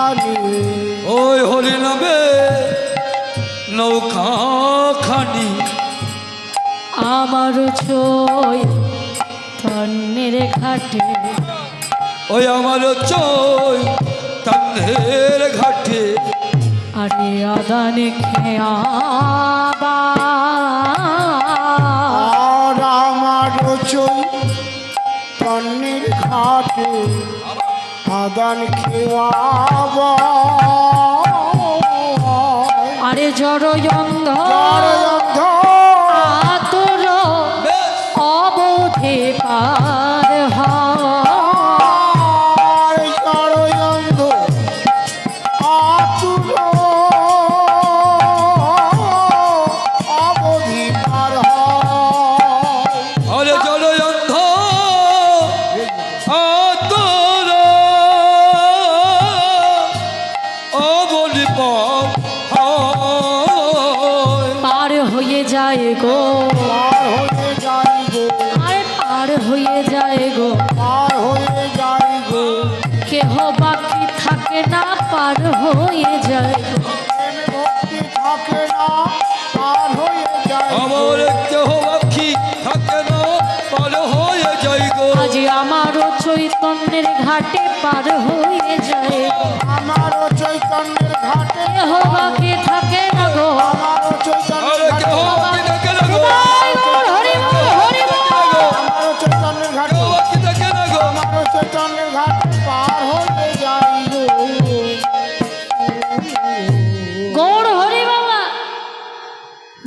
খানি ওই হরি নামে নৌকা খানি। আমার ছয় তন্নের ঘাটে। ওই আমার চই তান্নের ঘাটে। আরে আদানে খেয়াবা আর আমার চই তন্নের ঘাটে। আদান খেওয়াব আরে জড় অন্ধ আতর অবধে পার চৈতন্যের ঘাটে পার হয়ে যায়। গো? আমারও চৈতন্যের ঘাটে কেহ বাকি থাকে না গো? আমারও চৈতন্যের ঘাটে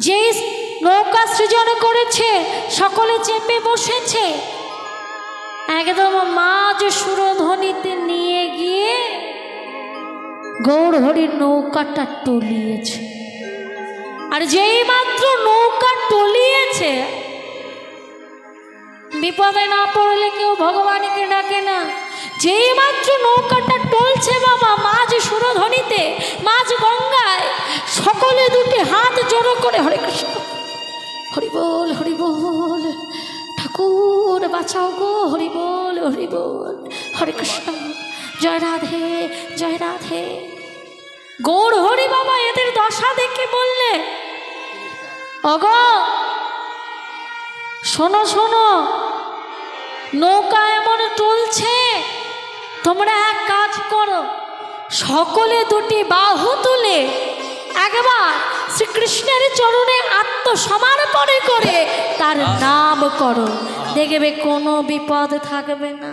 যে নৌকা সৃজন করেছে সকলে চেপে বসেছে। একদম মাঝ সুরধ্বনিতে নিয়ে গিয়ে গৌর হরির নৌকাটা টলিয়েছে। আর যেই মাত্র নৌকা টলিয়েছে, বিপদে না পড়লে কেউ ভগবানকে ডাকে না। যেই মাত্র নৌকাটা টলছে বাবা মাঝ সুরধ্বনিতে মাঝ গঙ্গায়, সকলে দুটি হাত জড়ো করে হরে কৃষ্ণ। হরি বল হরি বল ঠাকুর, বাঁচাও গো, হরি বল হরি বল। হরে কৃষ্ণ, জয় রাধে জয় রাধে। গৌর হরি বাবা, এদের দশা দেখে বললে, অগো, শোনো শোনো, নৌকা এমন টলছে, তোমরা এক কাজ করো, সকলে দুটি বাহু তুলে একবার শ্রীকৃষ্ণের চরণে আত্মসমর্পণ করে তার নাম করো। দেখবে কোনো বিপদ থাকবে না।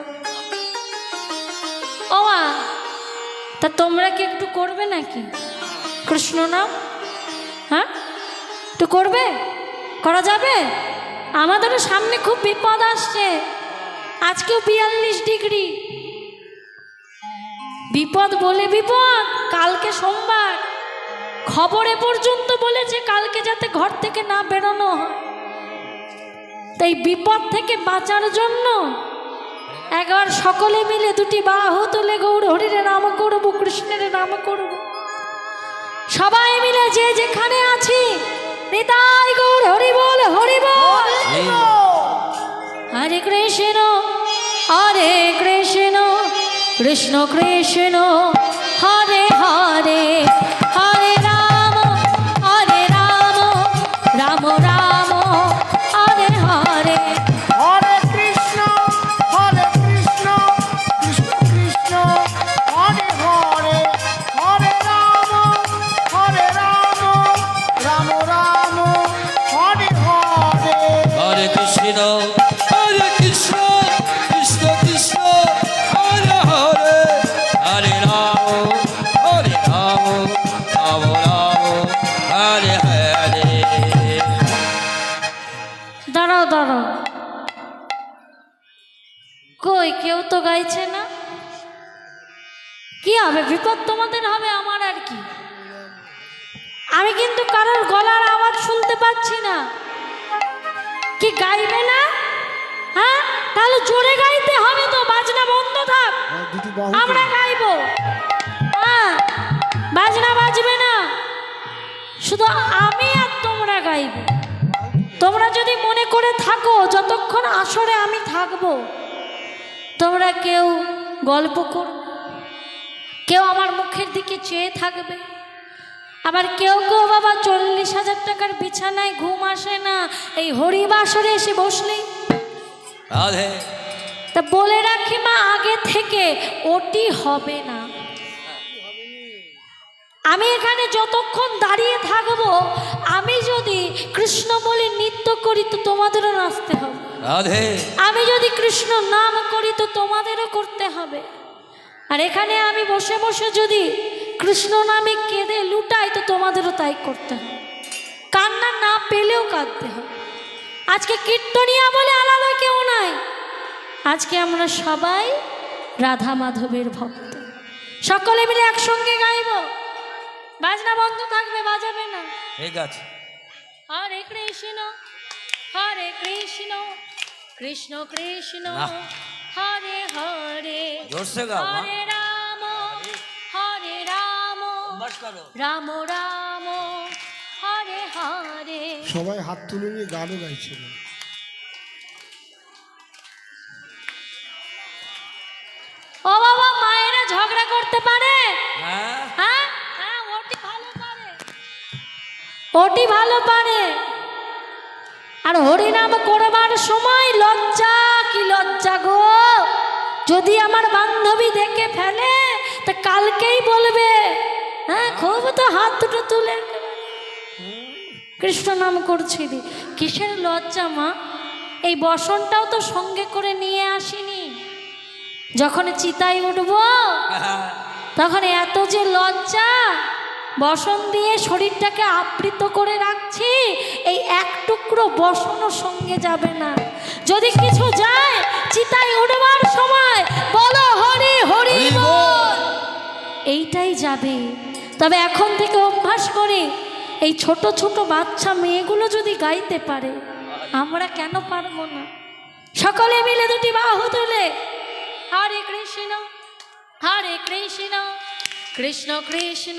ও মা তা তোমরা কি একটু করবে নাকি? কৃষ্ণ নাম? হ্যাঁ? একটু করবে? করা যাবে? আমাদেরও সামনে খুব বিপদ আসছে। আজকেও বিয়াল্লিশ ডিগ্রি। বিপদ বলে বিপদ, কালকে সোমবার। খবরে পর্যন্ত বলেছে কালকে যাতে ঘর থেকে না বেরোনো তাই বিপদ থেকে বাঁচার জন্য একবার সকলে মিলে দুটি বাহু তুলে গৌর হরির নাম করব, কৃষ্ণের নাম করব। সবাই মিলে যে যেখানে আছি, নিতাই গৌর হরি বল হরি বল। হরে কৃষ্ণ হরে কৃষ্ণ কৃষ্ণ কৃষ্ণ, হরে বিপদ তোমাদের হবে আমার আর কি? আমি কিন্তু কারোর গলার আওয়াজ শুনতে পাচ্ছি না। কি গাইবে না? হ্যাঁ? তাহলে জোরে গাইতে হবে তো বাজনা বন্ধ থাক। আমরা গাইবো। হ্যাঁ বাজনা বাজবে না। শুধু আমি আর তোমরা গাইবে। তোমরা যদি মনে করে থাকো যতক্ষণ আসরে আমি থাকব তোমরা কেউ গল্প করো কেউ আমার মুখের দিকে চেয়ে থাকবে। আবার কেউ কেউ বাবা চল্লিশ হাজার টাকার বিছানায় ঘুম আসে না এই হরিবাসরে এসে বসলেই রাধে তা বলে রাখি মা আগে থেকে ওটি হবে না। আমি এখানে যতক্ষণ দাঁড়িয়ে থাকব আমি যদি কৃষ্ণ বলে নৃত্য করি তো তোমাদেরও নাচতে হবে। আমি যদি কৃষ্ণ নাম করি তো তোমাদেরও করতে হবে। আর এখানে আমি বসে বসে যদি কৃষ্ণ নামে কেঁদে লুটাই তো তোমাদেরও তাই করতে হবে। কান্না না পেলেও কাঁদতে হবে। আজকে কীর্তনিয়া বলে আলাদা কেউ নাই। আজকে আমরা সবাই রাধা মাধবের ভক্ত। সকলে মিলে একসঙ্গে গাইব। বাজনা বন্ধ থাকবে বাজাবে না। ঠিক আছে হরে কৃষ্ণ হরে কৃষ্ণ কৃষ্ণ কৃষ্ণ। হরে হরে হরে রাম হরে রাম রাম রাম হরে হরে। সবাই হাত তুলে নিয়ে গানও গাইছিল। ও বাবা মায়েরা ঝগড়া করতে পারে? হ্যাঁ। হ্যাঁ? হ্যাঁ ওটি ভালো পারে। ওটি ভালো পারে। আর হরিনাম করবার সময় লজ্জা কি লজ্জা গো? যদি আমার বান্ধবী দেখে ফেলে তা কালকেই বলবে। হ্যাঁ খুব তো হাত দুটো তুলে। কৃষ্ণ নাম করছি দি। কিসের লজ্জা মা? এই বসনটাও তো সঙ্গে করে নিয়ে আসিনি। যখন চিতায় উঠবো তখন এত যে লজ্জা। বসন দিয়ে শরীরটাকে আবৃত করে রাখছি এই এক টুকরো বসনও সঙ্গে যাবে না। যদি কিছু যায় চিতায় উঠবার সময় বলো হরি হরি। এইটাই যাবে। তবে এখন থেকে অভ্যাস করে এই ছোট ছোট বাচ্চা মেয়েগুলো যদি গাইতে পারে আমরা কেন পারব না? সকলে মিলে দুটি বাহু তুলে। হরে কৃষ্ণ হরে কৃষ্ণ কৃষ্ণ কৃষ্ণ।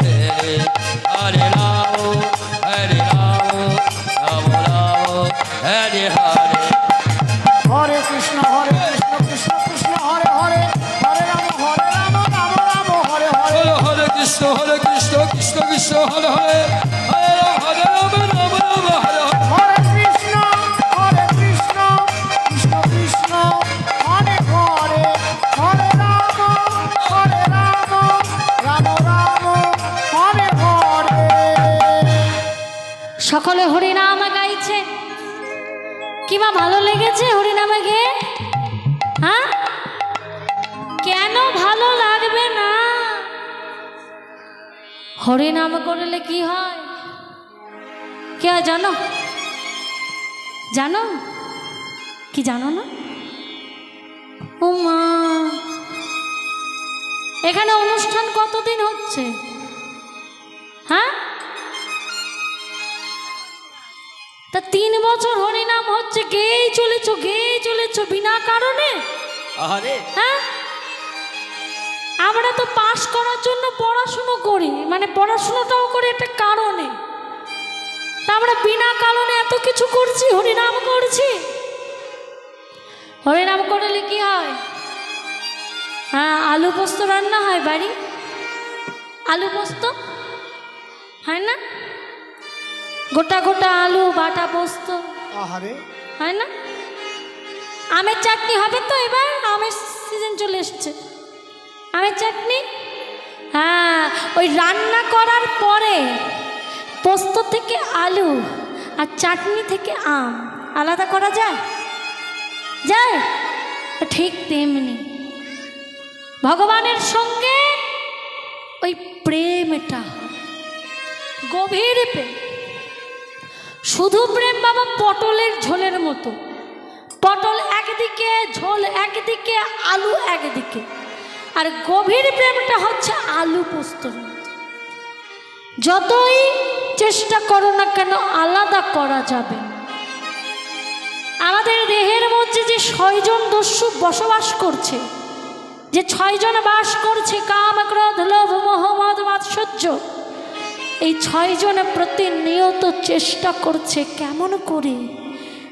কিবা ভালো লেগেছে হরিনামে গেয়ে হ্যাঁ? কেন ভালো লাগবে না? হরিনাম করলে কি হয়? কে জানো? জানো? কি জানো না? ও মা। এখানে অনুষ্ঠান কতদিন হচ্ছে? হ্যাঁ? তা তিন বছর হরিনাম হচ্ছে গেয়েই চলেছো গেয়েই চলেছো বিনা কারণে? আরে হ্যাঁ? আমরা তো পাশ করার জন্য পড়াশুনো করি মানে পড়াশুনোটাও করি একটা কারণে। তা আমরা বিনা কারণে এত কিছু করছি হরিনাম করছি? হরিনাম করলে কি হয়? হ্যাঁ আলু পোস্ত রান্না হয় বাড়ি? আলু পোস্ত? হয় না? গোটা গোটা আলু বাটা পোস্ত। আহারে। হয় না? আমের চাটনি হবে তো এবার আমের সিজন চলে এসছে। আমের চাটনি? হ্যাঁ ওই রান্না করার পরে পোস্ত থেকে আলু আর চাটনি থেকে আম। আলাদা করা যায়? যায়? ঠিক তেমনি। ভগবানের সঙ্গে ওই প্রেমটা। গভীর প্রেম। শুধু প্রেম বাবা, পটলের ঝোলের মতো। পটল একদিকে, ঝোল একদিকে, আলু একদিকে। আর গভীর প্রেমটা হচ্ছে আলু পোস্তর যতই চেষ্টা করো না কেন, আলাদা করা যাবে আমাদের দেহের মধ্যে যে ছয়জন দস্যু বসবাস করছে, যে ছয়জন বাস করছে কাম ক্রোধ লোভ মোহাম্মদ মাৎসর্য এই ছয়জন প্রতিনিয়ত চেষ্টা করছে কেমন করে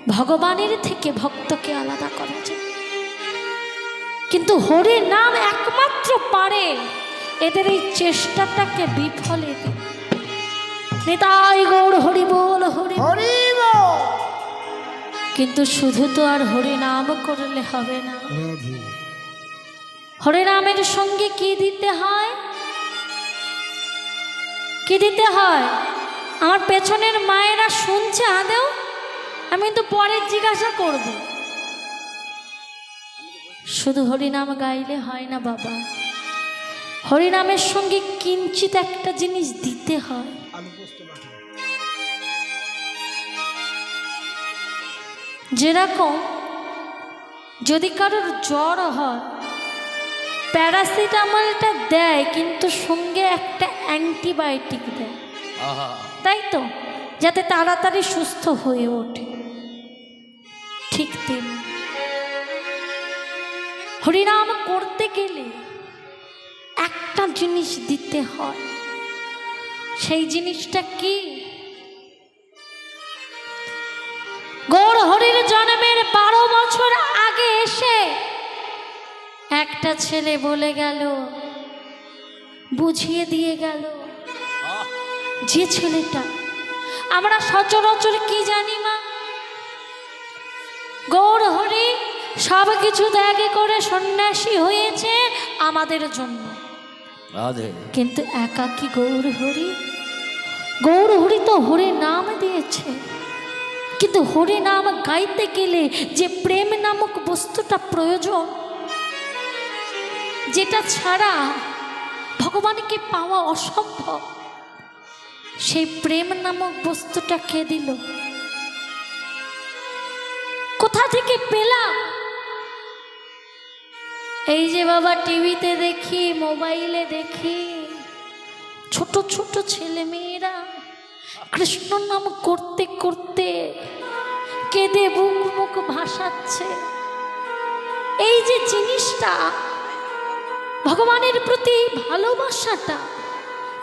ভগবানের থেকে ভক্তকে আলাদা করা যায়। কিন্তু হরি নাম একমাত্র পারে এদের এই চেষ্টাটাকে বিফলে দিতে। নিতাই গৌর হরি বল হরি হরিব কিন্তু শুধু তো আর হরি নাম করলে হবে না। হরি নামের সঙ্গে কি দিতে হয়? কি দিতে হয়। আমার পেছনের মায়েরা শুনছে আদেও আমি কিন্তু পরে জিজ্ঞাসা করব। শুধু হরিনাম গাইলে হয় না বাবা। হরিনামের সঙ্গে কিঞ্চিত একটা জিনিস দিতে হয়। যেরকম যদি কারোর জ্বর হয় প্যারাসিটামলটা দেয় কিন্তু সঙ্গে একটা অ্যান্টিবায়োটিক দেয়। তাই তো? যাতে তাড়াতাড়ি সুস্থ হয়ে ওঠে। ঠিক তেমনি। হরিনাম করতে গেলে একটা জিনিস দিতে হয়। সেই জিনিসটা কি? গৌর হরির জন্মের বারো বছর আগে এসে একটা ছেলে বলে গেল বুঝিয়ে দিয়ে গেল যে ছেলেটা আমরা সচরাচর কি জানি মা? গৌর হরি সব কিছু ত্যাগে করে সন্ন্যাসী হয়েছে আমাদের জন্য। কিন্তু একা কি গৌর হরি? গৌর হরি তো হরি নাম দিয়েছে। কিন্তু হরি নাম গাইতে গেলে যে প্রেম নামক বস্তুটা প্রয়োজন যেটা ছাড়া ভগবানকে পাওয়া অসম্ভব। সেই প্রেম নামক বস্তুটা কে দিল? কোথা থেকে পেলাম? এই যে বাবা টিভিতে দেখি, মোবাইলে দেখি, ছোট ছোট ছেলে মেয়েরা কৃষ্ণ নাম করতে করতে কেঁদে বুক মুখ ভাসাচ্ছে। এই যে জিনিসটা ভগবানের প্রতি ভালোবাসাটা,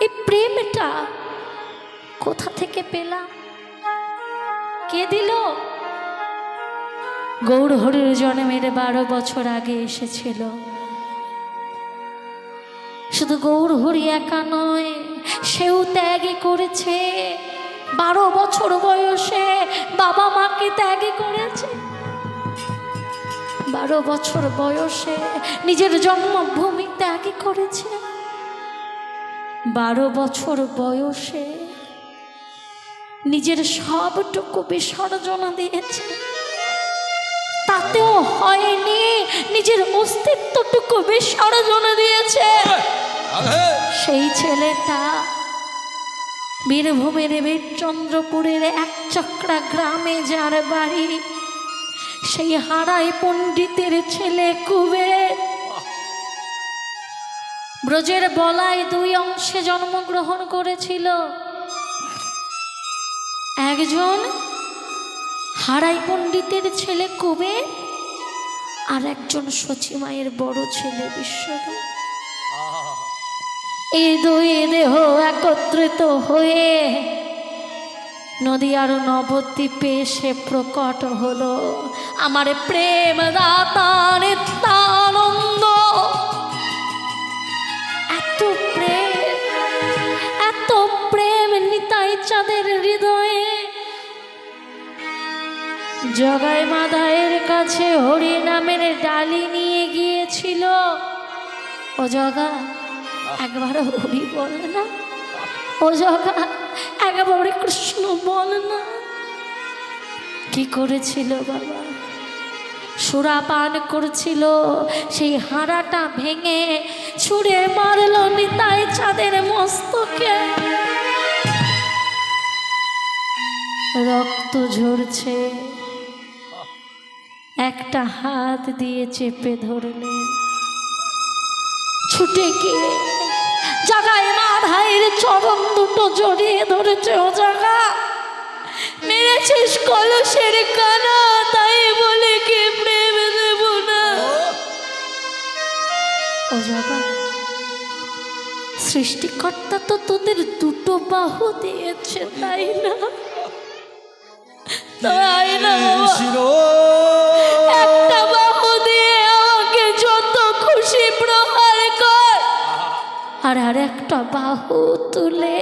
এই প্রেমটা কোথা থেকে পেলাম? কে দিল? গৌর হরির জন্মের বারো বছর আগে এসেছিল। শুধু গৌর হরি একা নয়, সেও ত্যাগই করেছে। বারো বছর বয়সে বাবা মাকে ত্যাগই করেছে। বারো বছর বয়সে নিজের জন্মভূমি ত্যাগই করেছে। বারো বছর বয়সে নিজের সবটুকু বিসর্জন দিয়েছে। তাতেও হয়নি নিজের অস্তিত্বটুকু বিসর্জন দিয়েছে। সেই ছেলেটা বীরভূমের বীরচন্দ্রপুরের এক চক্রা গ্রামে যার বাড়ি সেই হারাই পণ্ডিতের ছেলে কুবের। ব্রজের বলায় দুই অংশে জন্মগ্রহণ করেছিল। একজন হারাই পণ্ডিতের ছেলে কুবের আর একজন সচিমায়ের বড় ছেলে বিশ্বরূপ। এই দুই দেহ একত্রিত হয়ে নদী আর নবদ্বীপে সে প্রকট হলো। আমার প্রেম দাতা নিত্যানন্দ। এত প্রেম এত প্রেম নিতাই চাঁদের হৃদয়ে। জগাই মাদায়ের কাছে হরি নামের ডালি নিয়ে গিয়েছিল। ও জগা একবার হরি বল না। ও একবার কৃষ্ণ বল না। কি করেছিল বাবা? সুরা পান করছিল, সেই হাড়াটা ভেঙে ছুঁড়ে মারল নিতাই চাঁদের মস্তকে। রক্ত ঝরছে, একটা হাত দিয়ে চেপে ধরলেন ছুটে গিয়ে জাগায় মা ধাইয়ের চরণ দুটো জড়িয়ে ধরেছে ও জায়গা। মেরেছিস কলসের কানা তাই বলে কি প্রেম দেব না? ও সৃষ্টিকর্তা তো তোদের দুটো বাহু দিয়েছে তাই না? তাই না আর আর একটা বাহু তুলে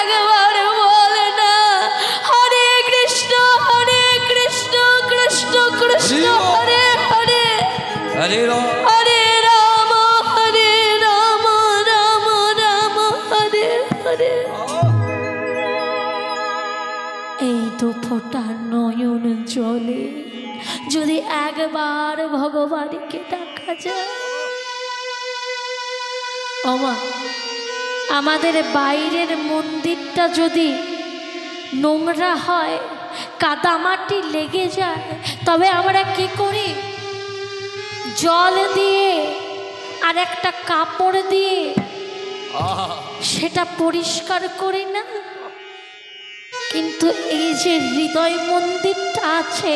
একবার বলে না হরে কৃষ্ণ হরে কৃষ্ণ কৃষ্ণ কৃষ্ণ হরে হরে হরে রাম। হরে রাম হরে রাম রাম রাম হরে হরে। এই তো ফোটা নয়ন জলে যদি একবার ভগবানকে ডাকা যায় ওমা, আমাদের বাইরের মন্দিরটা যদি নোংরা হয়, কাদামাটি লেগে যায়, তবে আমরা কি করি? জল দিয়ে আর একটা কাপড় দিয়ে সেটা পরিষ্কার করি না? কিন্তু এই যে হৃদয় মন্দিরটা আছে,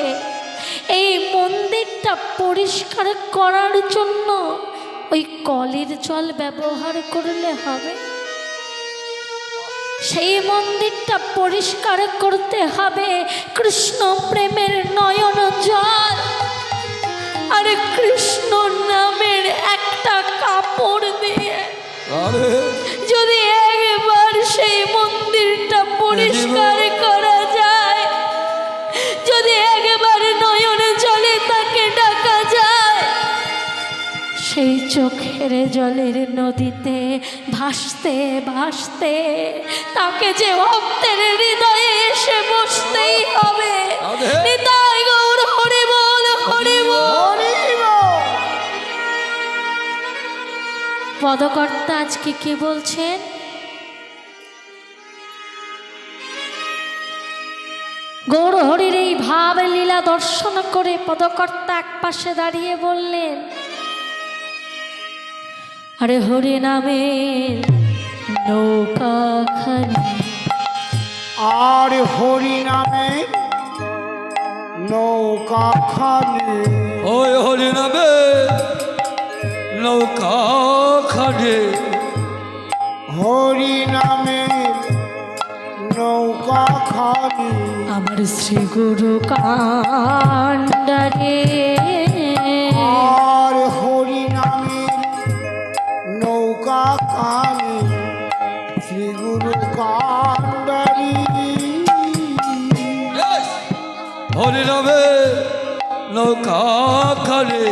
এই মন্দিরটা পরিষ্কার করার জন্য ওই কলের জল ব্যবহার করলে হবে। সেই মন্দিরটা পরিষ্কার করতে হবে। কৃষ্ণ প্রেমের নয়ন জল। আরে কৃষ্ণ নামের একটা কাপড় দিয়ে। যদি একবার সেই মন্দিরটা পরিষ্কার চোখের জলের নদীতে ভাসতে ভাসতে তাকে যে ভক্তের হৃদয়ে এসে বসতেই হবে। নিতাই গৌর হরি বল হরি বল। হরি বল। পদকর্তা আজকে কি বলছেন? গৌরহরির এই ভাব লীলা দর্শন করে পদকর্তা এক পাশে দাঁড়িয়ে বললেন আরে হরি নামে নৌকা খানি। আর হরি নামে নৌকা খানি। ওই হরি নামে নৌকা খানে। হরি নামে নৌকা খানি। আমার শ্রী গুরু কান্ডারে আর নৌকা খানি শ্রী গুরু কান্ডারি হরি নৌকা খানে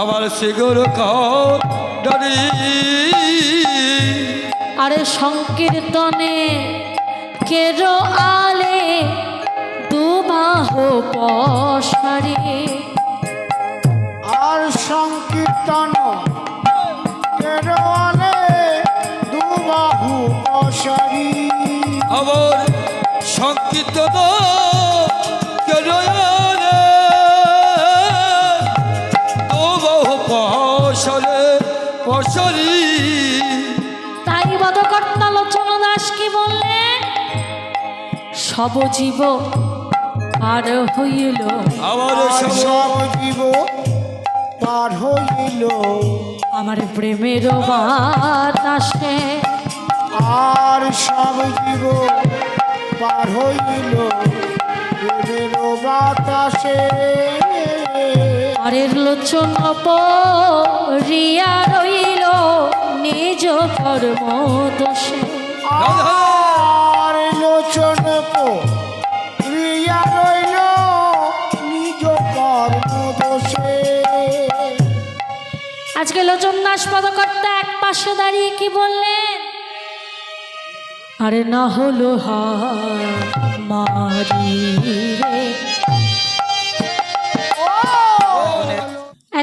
আমার শিগর কারি আরে সংকীর্তনে কেরো আলে দুবাহ পশারে। আর সংকীর্তন আমার সংকীর্তন কেন বহু পশরে পশরি তাই বদকর্তা লোচন দাস কি বললেন সব জীব আর হইল আমার সব জীব পার হইল। আমার প্রেমের বাতাসে আর সব জীব পার হইল প্রেমের বাতাসে আরের লোচন রিয়া রইল নিজ কর্ম দোষে। আর লোচন আজকে লোচন দাস পদকর্তা এক পাশে দাঁড়িয়ে কি বললেন? আরে না হলো মারি রে।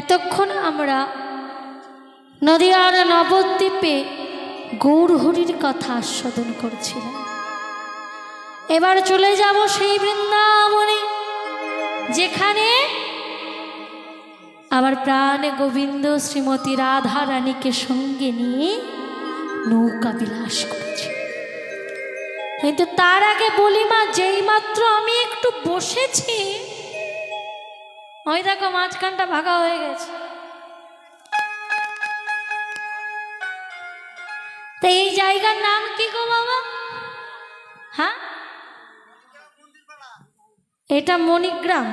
এতক্ষণ আমরা নদীয়ার নবদ্বীপে গৌরহরির কথা আস্বাদন করছিলাম। এবার চলে যাব সেই বৃন্দাবনে যেখানে আমার প্রাণ গোবিন্দ শ্রীমতী রাধা রানীকে সঙ্গে নিয়ে নৌকা বিলাস করেছে। কিন্তু তার আগে বলি মা, যেই মাত্র আমি একটু বসেছি, ওই দেখো মাঝখানটা ভাগা হয়ে গেছে। তো এই জায়গার নাম কি গো বাবা? হ্যাঁ? এটা মণিগ্রাম।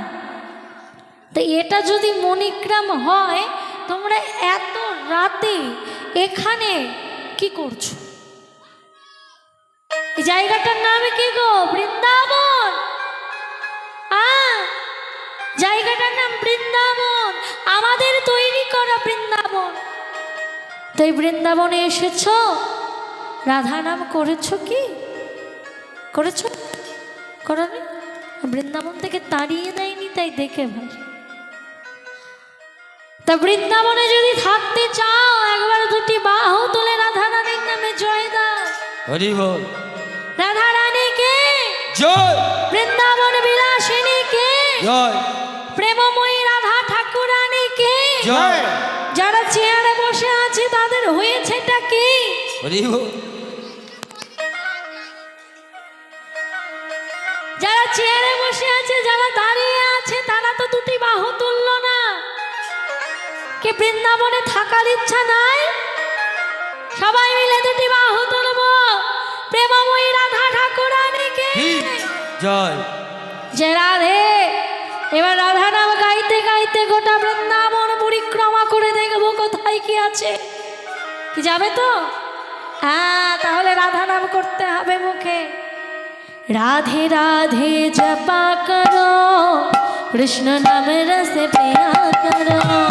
তো এটা যদি মণিগ্রাম হয়, তোমরা এত রাতে এখানে কি করছ? জায়গাটার নাম কি গো? বৃন্দাবন। জায়গাটার নাম বৃন্দাবন। আমাদের তৈরি করা বৃন্দাবন। তো এই বৃন্দাবনে এসেছ? রাধা নাম করেছ কি? করেছ? করনি? বৃন্দাবন থেকে তাড়িয়ে দেয়নি তাই দেখে ভাই তা বৃন্দাবনে যদি থাকতে চাও একবার দুটি বাহু তুলে রাধা রানীর নামে জয় দাও। হরি বল রাধা রানীকে জয়। বৃন্দাবন বিলাসিনী কে জয়। প্রেমময়ী রাধা ঠাকুরানীকে। জয়। যারা চেয়ারে বসে আছে তাদের হয়েছেটা কি? হরি বল যারা চেয়ারে বসে আছে যারা দাঁড়িয়ে আছে তারা তো দুটি বাহু তুললো না। কে বৃন্দাবনে থাকার ইচ্ছা নাই? সবাই মিলে দুটি বাহু তুলব। প্রেমময়ী রাধা ঠাকুরানীকে। কি? জয়। যে রাধে। এবার রাধা নাম গাইতে গাইতে গোটা বৃন্দাবন পরিক্রমা করে দেখব কোথায় কি আছে। কি যাবে তো? হ্যাঁ তাহলে রাধা নাম করতে হবে মুখে। রাধে রাধে জপা করো। কৃষ্ণ নাম রস পিয়া করো।